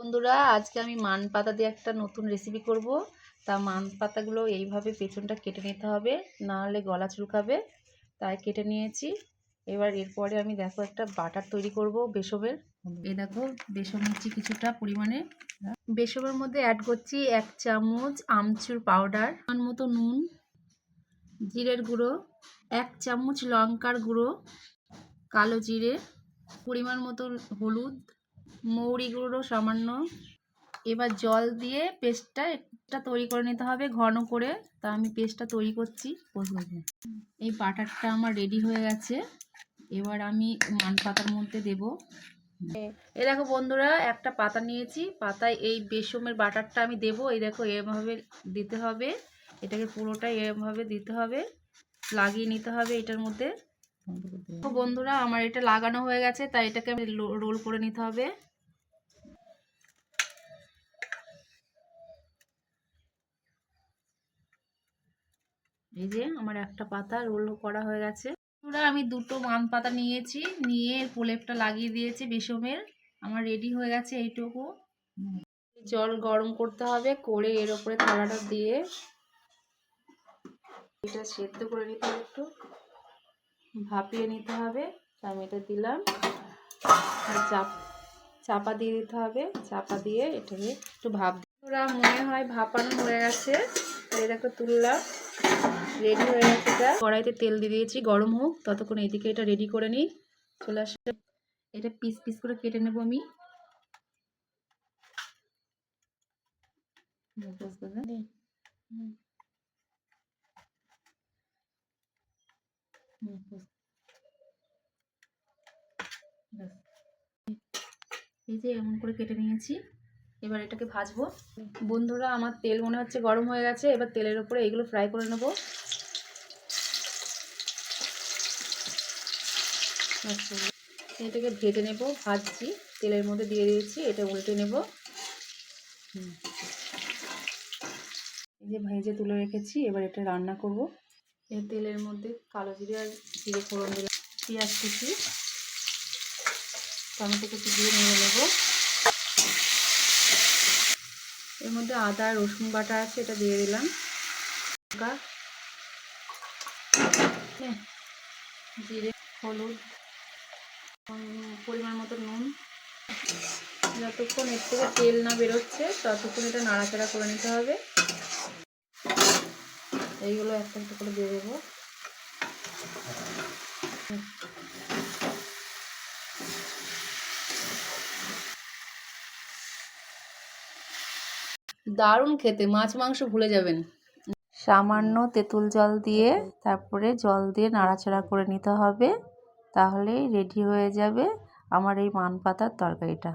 বন্ধুরা, আজকে আমি মান পাতা দিয়ে একটা নতুন রেসিপি করব। তা মান পাতাগুলো এইভাবে পেছনটা কেটে নিতে হবে, না হলে গলা চুলকাবে। তাই কেটে নিয়েছি। এবার এরপরে আমি দেখো একটা বাটার তৈরি করব বেসমের এই দেখো, বেসন নিচ্ছি কিছুটা পরিমাণে। বেসবের মধ্যে অ্যাড করছি এক চামচ আমচুর পাউডার মতো নুন, জিরের গুঁড়ো, এক চামচ লঙ্কার গুঁড়ো, কালো জিরে, পরিমাণ মতো হলুদ মৌরি গুঁড়ো সামান্য। এবার জল দিয়ে পেস্টটা একটা তৈরি করে নিতে হবে ঘন করে। তা আমি পেস্টটা তৈরি করছি। প্রথমে এই বাটারটা আমার রেডি হয়ে গেছে। এবার আমি মান পাতার মধ্যে দেব। এ দেখো বন্ধুরা, একটা পাতা নিয়েছি। পাতায় এই বেসমের বাটারটা আমি দেব। এই দেখো এরমভাবে দিতে হবে। এটাকে পুরোটাই এরমভাবে দিতে হবে। লাগিয়ে নিতে হবে এটার মধ্যে। বন্ধুরা, আমার এটা লাগানো হয়ে গেছে। তাই এটাকে আমি রোল করে নিতে হবে। এই যে আমার একটা পাতা রোল করা হয়ে গেছে। বন্ধুরা আমি দুটো মান পাতা নিয়েছি, নিয়ে প্রলেপটা লাগিয়ে দিয়েছি বেসমের আমার রেডি হয়ে গেছে এইটুকু। জল গরম করতে হবে, করে এর ওপরে থালাটা দিয়ে এটা সেদ্ধ করে নিতে হবে একটু। ভাপিয়ে নিতে হবে, আমি এটা দিলাম। চাপ, চাপা দিয়ে দিতে হবে, চাপা দিয়ে এটাকে একটু ভাপ ওরা মনে হয় ভাপানো হয়ে গেছে। এটা একটু তুললাম। রেডি হয়ে গেছে এটা। কড়াইতে তেল দিয়ে দিয়েছি গরম হোক ততক্ষণ এইদিকে এটা রেডি করে নিই। চলে আসে। এটা পিস পিস করে কেটে নেব আমি। এই যে এমন করে কেটে নিয়েছি। এবার এটাকে ভাজবো। বন্ধুরা আমার তেল মনে হচ্ছে গরম হয়ে গেছে। এবার তেলের উপরে এগুলো ফ্রাই করে নেব। এটাকে ভেজে নেব, ভাজছি, তেলের মধ্যে দিয়ে দিয়েছি, এটা উল্টে নেব। এই যে ভেজে তুলে রেখেছি, এবার এটা রান্না করব। এই তেলের মধ্যে কালো জিরে আর জিরে ফোড়ন দিলাম, পেঁয়াজ কুচি, টমেটো কুচি দিয়ে নিয়ে নেব। এর মধ্যে আদা, রসুন বাটা আছে, এটা দিয়ে দিলাম। লঙ্কা জিরে, হলুদ পরিমাণ মতো নুন। যতক্ষণ এর থেকে তেল না বেরোচ্ছে ততক্ষণ এটা নাড়াচাড়া করে নিতে হবে। এইগুলো একটা একটা করে দিয়ে দেবো। দারুণ খেতে মাছ মাংস ভুলে যাবেন। সামান্য তেঁতুল জল দিয়ে তারপরে জল দিয়ে নাড়াচাড়া করে নিতে হবে। তাহলেই রেডি হয়ে যাবে আমার এই মান পাতার তরকারিটা।